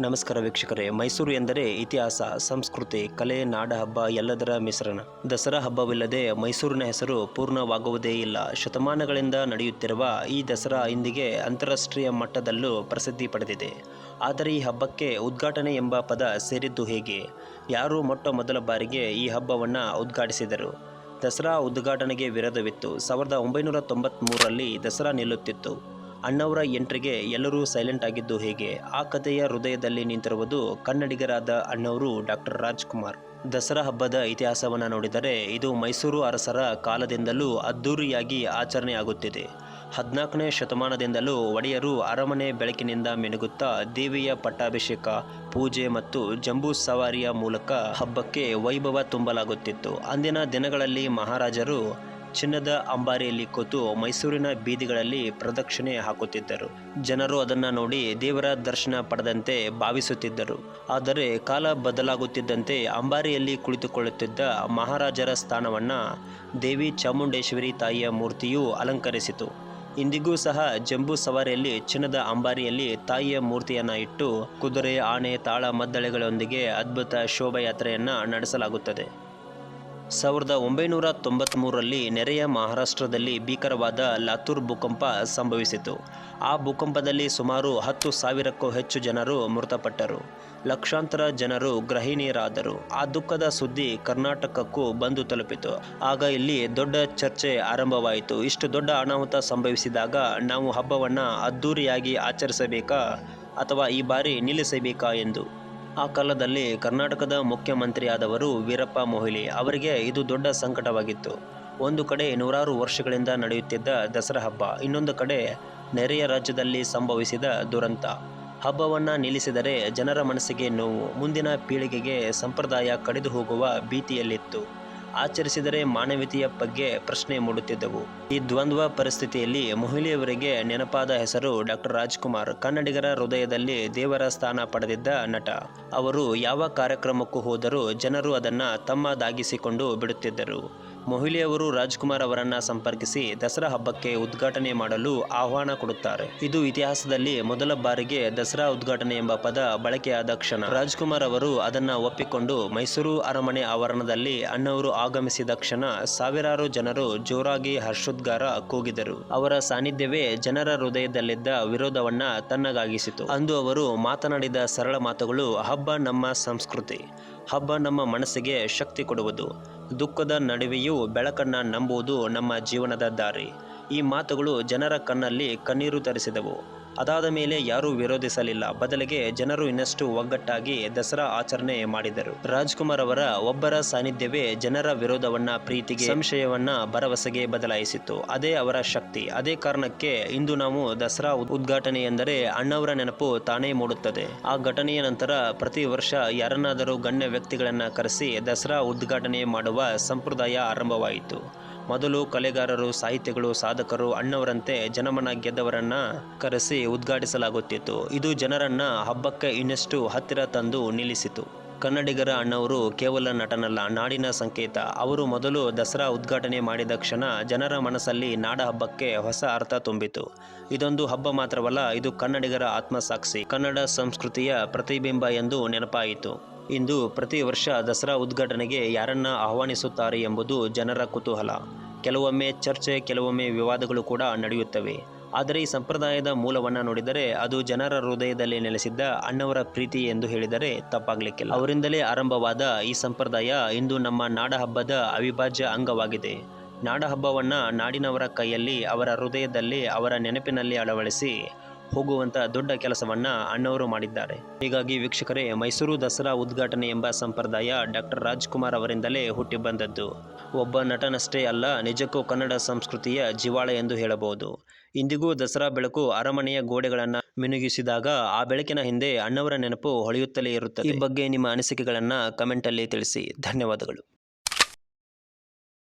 ನಮಸ್ಕಾರ ವೀಕ್ಷಕರೇ. ಮೈಸೂರು ಎಂದರೆ ಇತಿಹಾಸ, ಸಂಸ್ಕೃತಿ, ಕಲೆ, ನಾಡ ಹಬ್ಬ ಎಲ್ಲದರ ಮಿಶ್ರಣ. ದಸರಾ ಹಬ್ಬವಿಲ್ಲದೆ ಮೈಸೂರಿನ ಹೆಸರು ಪೂರ್ಣವಾಗುವುದೇ ಇಲ್ಲ. ಶತಮಾನಗಳಿಂದ ನಡೆಯುತ್ತಿರುವ ಈ ದಸರಾ ಇಂದಿಗೆ ಅಂತಾರಾಷ್ಟ್ರೀಯ ಮಟ್ಟದಲ್ಲೂ ಪ್ರಸಿದ್ಧಿ ಪಡೆದಿದೆ. ಆದರೆ ಈ ಹಬ್ಬಕ್ಕೆ ಉದ್ಘಾಟನೆ ಎಂಬ ಪದ ಸೇರಿದ್ದು ಹೇಗೆ? ಯಾರು ಮೊಟ್ಟ ಮೊದಲ ಬಾರಿಗೆ ಈ ಹಬ್ಬವನ್ನು ಉದ್ಘಾಟಿಸಿದರು? ದಸರಾ ಉದ್ಘಾಟನೆಗೆ ವಿರೋಧವಿತ್ತು. ಸಾವಿರದ ಒಂಬೈನೂರ ತೊಂಬತ್ತ್ಮೂರರಲ್ಲಿ ದಸರಾ ನಿಲ್ಲುತ್ತಿತ್ತು. ಅಣ್ಣವರ ಎಂಟ್ರಿಗೆ ಎಲ್ಲರೂ ಸೈಲೆಂಟ್ ಆಗಿದ್ದು ಹೇಗೆ? ಆ ಕಥೆಯ ಹೃದಯದಲ್ಲಿ ನಿಂತಿರುವುದು ಕನ್ನಡಿಗರಾದ ಅಣ್ಣವರು ಡಾಕ್ಟರ್ ರಾಜ್ಕುಮಾರ್. ದಸರಾ ಹಬ್ಬದ ಇತಿಹಾಸವನ್ನು ನೋಡಿದರೆ ಇದು ಮೈಸೂರು ಅರಸರ ಕಾಲದಿಂದಲೂ ಅದ್ಧೂರಿಯಾಗಿ ಆಚರಣೆಯಾಗುತ್ತಿದೆ. ಹದಿನಾಲ್ಕನೇ ಶತಮಾನದಿಂದಲೂ ಒಡೆಯರು ಅರಮನೆ ಬೆಳಕಿನಿಂದ ಮಿನುಗುತ್ತಾ ದೇವಿಯ ಪಟ್ಟಾಭಿಷೇಕ, ಪೂಜೆ ಮತ್ತು ಜಂಬೂ ಸವಾರಿಯ ಮೂಲಕ ಹಬ್ಬಕ್ಕೆ ವೈಭವ ತುಂಬಲಾಗುತ್ತಿತ್ತು. ಅಂದಿನ ದಿನಗಳಲ್ಲಿ ಮಹಾರಾಜರು ಚಿನ್ನದ ಅಂಬಾರಿಯಲ್ಲಿ ಕೂತು ಮೈಸೂರಿನ ಬೀದಿಗಳಲ್ಲಿ ಪ್ರದಕ್ಷಿಣೆ ಹಾಕುತ್ತಿದ್ದರು. ಜನರು ಅದನ್ನು ನೋಡಿ ದೇವರ ದರ್ಶನ ಪಡೆದಂತೆ ಭಾವಿಸುತ್ತಿದ್ದರು. ಆದರೆ ಕಾಲ ಬದಲಾಗುತ್ತಿದ್ದಂತೆ ಅಂಬಾರಿಯಲ್ಲಿ ಕುಳಿತುಕೊಳ್ಳುತ್ತಿದ್ದ ಮಹಾರಾಜರ ಸ್ಥಾನವನ್ನು ದೇವಿ ಚಾಮುಂಡೇಶ್ವರಿ ತಾಯಿಯ ಮೂರ್ತಿಯು ಅಲಂಕರಿಸಿತು. ಇಂದಿಗೂ ಸಹ ಜಂಬೂ ಸವಾರಿಯಲ್ಲಿ ಚಿನ್ನದ ಅಂಬಾರಿಯಲ್ಲಿ ತಾಯಿಯ ಮೂರ್ತಿಯನ್ನು ಇಟ್ಟು ಕುದುರೆ, ಆನೆ, ತಾಳ, ಮದ್ದಳೆಗಳೊಂದಿಗೆ ಅದ್ಭುತ ಶೋಭಾಯಾತ್ರೆಯನ್ನು ನಡೆಸಲಾಗುತ್ತದೆ. ಸಾವಿರದ ಒಂಬೈನೂರ ತೊಂಬತ್ತ್ಮೂರರಲ್ಲಿ ನೆರೆಯ ಮಹಾರಾಷ್ಟ್ರದಲ್ಲಿ ಭೀಕರವಾದ ಲಾತೂರ್ ಭೂಕಂಪ ಸಂಭವಿಸಿತು. ಆ ಭೂಕಂಪದಲ್ಲಿ ಸುಮಾರು ಹತ್ತು ಸಾವಿರಕ್ಕೂ ಹೆಚ್ಚು ಜನರು ಮೃತಪಟ್ಟರು. ಲಕ್ಷಾಂತರ ಜನರು ಗೃಹಿಣಿಯರಾದರು. ಆ ದುಃಖದ ಸುದ್ದಿ ಕರ್ನಾಟಕಕ್ಕೂ ಬಂದು ತಲುಪಿತು. ಆಗ ಇಲ್ಲಿ ದೊಡ್ಡ ಚರ್ಚೆ ಆರಂಭವಾಯಿತು. ಇಷ್ಟು ದೊಡ್ಡ ಅನಾಹುತ ಸಂಭವಿಸಿದಾಗ ನಾವು ಹಬ್ಬವನ್ನು ಅದ್ಧೂರಿಯಾಗಿ ಆಚರಿಸಬೇಕಾ ಅಥವಾ ಈ ಬಾರಿ ನಿಲ್ಲಿಸಬೇಕಾ ಎಂದು. ಆ ಕಾಲದಲ್ಲಿ ಕರ್ನಾಟಕದ ಮುಖ್ಯಮಂತ್ರಿಯಾದವರು ವೀರಪ್ಪ ಮೊಹಿಲಿ ಅವರಿಗೆ ಇದು ದೊಡ್ಡ ಸಂಕಟವಾಗಿತ್ತು. ಒಂದು ಕಡೆ ನೂರಾರು ವರ್ಷಗಳಿಂದ ನಡೆಯುತ್ತಿದ್ದ ದಸರಾ ಹಬ್ಬ, ಇನ್ನೊಂದು ಕಡೆ ನೆರೆಯ ರಾಜ್ಯದಲ್ಲಿ ಸಂಭವಿಸಿದ ದುರಂತ. ಹಬ್ಬವನ್ನು ನಿಲ್ಲಿಸಿದರೆ ಜನರ ಮನಸ್ಸಿಗೆ ನೋವು, ಮುಂದಿನ ಪೀಳಿಗೆಗೆ ಸಂಪ್ರದಾಯ ಕಡಿದು ಹೋಗುವ ಭೀತಿಯಲ್ಲಿತ್ತು. ಆಚರಿಸಿದರೆ ಮಾನವೀಯತೆಯ ಬಗ್ಗೆ ಪ್ರಶ್ನೆ ಮೂಡುತ್ತಿದ್ದವು. ಈ ದ್ವಂದ್ವ ಪರಿಸ್ಥಿತಿಯಲ್ಲಿ ಮಹಿಳೆಯವರಿಗೆ ನೆನಪಾದ ಹೆಸರು ಡಾಕ್ಟರ್ ರಾಜ್ಕುಮಾರ್. ಕನ್ನಡಿಗರ ಹೃದಯದಲ್ಲಿ ದೇವರ ಸ್ಥಾನ ಪಡೆದಿದ್ದ ನಟ. ಅವರು ಯಾವ ಕಾರ್ಯಕ್ರಮಕ್ಕೂ ಹೋದರೂ ಜನರು ಅದನ್ನು ತಮ್ಮದಾಗಿಸಿಕೊಂಡು ಬಿಡುತ್ತಿದ್ದರು. ಮೊಹಿಲಿಯವರು ರಾಜ್ಕುಮಾರ್ ಅವರನ್ನ ಸಂಪರ್ಕಿಸಿ ದಸರಾ ಹಬ್ಬಕ್ಕೆ ಉದ್ಘಾಟನೆ ಮಾಡಲು ಆಹ್ವಾನ ಕೊಡುತ್ತಾರೆ. ಇದು ಇತಿಹಾಸದಲ್ಲಿ ಮೊದಲ ಬಾರಿಗೆ ದಸರಾ ಉದ್ಘಾಟನೆ ಎಂಬ ಪದ ಬಳಕೆಯಾದ ಕ್ಷಣ. ರಾಜ್ಕುಮಾರ್ ಅವರು ಅದನ್ನ ಒಪ್ಪಿಕೊಂಡು ಮೈಸೂರು ಅರಮನೆ ಆವರಣದಲ್ಲಿ ಅಣ್ಣವರು ಆಗಮಿಸಿದ ಕ್ಷಣ ಸಾವಿರಾರು ಜನರು ಜೋರಾಗಿ ಹರ್ಷೋದ್ಗಾರ ಕೂಗಿದರು. ಅವರ ಸಾನ್ನಿಧ್ಯವೇ ಜನರ ಹೃದಯದಲ್ಲಿದ್ದ ವಿರೋಧವನ್ನ ತನ್ನಗಾಗಿಸಿತು ಅಂದು ಅವರು ಮಾತನಾಡಿದ ಸರಳ ಮಾತುಗಳು, ಹಬ್ಬ ನಮ್ಮ ಸಂಸ್ಕೃತಿ. ಹಬ್ಬ ನಮ್ಮ ಮನಸ್ಸಿಗೆ ಶಕ್ತಿ ಕೊಡುವುದು. ದುಃಖದ ನಡುವೆಯೂ ಬೆಳಕನ್ನು ನಂಬುವುದು ನಮ್ಮ ಜೀವನದ ದಾರಿ. ಈ ಮಾತುಗಳು ಜನರ ಕಣ್ಣಲ್ಲಿ ಕಣ್ಣೀರು ತರಿಸಿದವು. ಅದಾದ ಮೇಲೆ ಯಾರೂ ವಿರೋಧಿಸಲಿಲ್ಲ. ಬದಲಿಗೆ ಜನರು ಇನ್ನಷ್ಟು ಒಗ್ಗಟ್ಟಾಗಿ ದಸರಾ ಆಚರಣೆ ಮಾಡಿದರು. ರಾಜ್ಕುಮಾರ್ ಅವರ ಒಬ್ಬರ ಸಾನ್ನಿಧ್ಯವೇ ಜನರ ವಿರೋಧವನ್ನ, ಪ್ರೀತಿಗೆ, ಸಂಶಯವನ್ನ ಭರವಸೆಗೆ ಬದಲಾಯಿಸಿತ್ತು. ಅದೇ ಅವರ ಶಕ್ತಿ. ಅದೇ ಕಾರಣಕ್ಕೆ ಇಂದು ನಾವು ದಸರಾ ಉದ್- ಉದ್ಘಾಟನೆ ಎಂದರೆ ಅಣ್ಣವರ ನೆನಪು ತಾನೇ ಮೂಡುತ್ತದೆ. ಆ ಘಟನೆಯ ನಂತರ ಪ್ರತಿ ವರ್ಷ ಯಾರನ್ನಾದರೂ ಗಣ್ಯ ವ್ಯಕ್ತಿಗಳನ್ನ ಕರೆಸಿ ದಸರಾ ಉದ್ಘಾಟನೆ ಮಾಡುವ ಸಂಪ್ರದಾಯ ಆರಂಭವಾಯಿತು. ಮೊದಲು ಕಲೆಗಾರರು, ಸಾಹಿತಿಗಳು, ಸಾಧಕರು ಅಣ್ಣವರಂತೆ ಜನಮನ ಗೆದ್ದವರನ್ನ ಕರೆಸಿ ಉದ್ಘಾಟಿಸಲಾಗುತ್ತಿತ್ತು. ಇದು ಜನರನ್ನ ಹಬ್ಬಕ್ಕೆ ಇನ್ನಷ್ಟು ಹತ್ತಿರ ತಂದು ನಿಲ್ಲಿಸಿತು. ಕನ್ನಡಿಗರ ಅಣ್ಣವರು ಕೇವಲ ನಟನಲ್ಲ, ನಾಡಿನ ಸಂಕೇತ. ಅವರು ಮೊದಲು ದಸರಾ ಉದ್ಘಾಟನೆ ಮಾಡಿದ ಕ್ಷಣ ಜನರ ಮನಸ್ಸಲ್ಲಿ ನಾಡ ಹಬ್ಬಕ್ಕೆ ಹೊಸ ಅರ್ಥ ತುಂಬಿತು. ಇದೊಂದು ಹಬ್ಬ ಮಾತ್ರವಲ್ಲ, ಇದು ಕನ್ನಡಿಗರ ಆತ್ಮಸಾಕ್ಷಿ. ಕನ್ನಡ ಸಂಸ್ಕೃತಿಯ ಪ್ರತಿಬಿಂಬ ಎಂದು ನೆನಪಾಯಿತು. ಇಂದು ಪ್ರತಿ ವರ್ಷ ದಸರಾ ಉದ್ಘಾಟನೆಗೆ ಯಾರನ್ನ ಆಹ್ವಾನಿಸುತ್ತಾರೆ ಎಂಬುದು ಜನರ ಕುತೂಹಲ. ಕೆಲವೊಮ್ಮೆ ಚರ್ಚೆ, ಕೆಲವೊಮ್ಮೆ ವಿವಾದಗಳು ಕೂಡ ನಡೆಯುತ್ತವೆ. ಆದರೆ ಈ ಸಂಪ್ರದಾಯದ ಮೂಲವನ್ನು ನೋಡಿದರೆ ಅದು ಜನರ ಹೃದಯದಲ್ಲಿ ನೆಲೆಸಿದ್ದ ಅಣ್ಣವರ ಪ್ರೀತಿ ಎಂದು ಹೇಳಿದರೆ ತಪ್ಪಾಗಲಿಕ್ಕಿಲ್ಲ. ಅವರಿಂದಲೇ ಆರಂಭವಾದ ಈ ಸಂಪ್ರದಾಯ ಇಂದು ನಮ್ಮ ನಾಡಹಬ್ಬದ ಅವಿಭಾಜ್ಯ ಅಂಗವಾಗಿದೆ. ನಾಡಹಬ್ಬವನ್ನು ನಾಡಿನವರ ಕೈಯಲ್ಲಿ, ಅವರ ಹೃದಯದಲ್ಲಿ, ಅವರ ನೆನಪಿನಲ್ಲಿ ಅಳವಡಿಸಿ ಹೋಗುವಂಥ ದೊಡ್ಡ ಕೆಲಸವನ್ನ ಅಣ್ಣವರು ಮಾಡಿದ್ದಾರೆ. ಹೀಗಾಗಿ ವೀಕ್ಷಕರೇ, ಮೈಸೂರು ದಸರಾ ಉದ್ಘಾಟನೆ ಎಂಬ ಸಂಪ್ರದಾಯ ಡಾಕ್ಟರ್ ರಾಜ್ಕುಮಾರ್ ಅವರಿಂದಲೇ ಹುಟ್ಟಿ ಬಂದದ್ದು. ಒಬ್ಬ ನಟನಷ್ಟೇ ಅಲ್ಲ, ನಿಜಕ್ಕೂ ಕನ್ನಡ ಸಂಸ್ಕೃತಿಯ ಜೀವಾಳ ಎಂದು ಹೇಳಬಹುದು. ಇಂದಿಗೂ ದಸರಾ ಬೆಳಕು ಅರಮನೆಯ ಗೋಡೆಗಳನ್ನು ಮಿನುಗಿಸಿದಾಗ ಆ ಬೆಳಕಿನ ಹಿಂದೆ ಅಣ್ಣವರ ನೆನಪು ಹೊಳೆಯುತ್ತಲೇ ಇರುತ್ತದೆ. ಈ ಬಗ್ಗೆ ನಿಮ್ಮ ಅನಿಸಿಕೆಗಳನ್ನು ಕಮೆಂಟಲ್ಲಿ ತಿಳಿಸಿ. ಧನ್ಯವಾದಗಳು.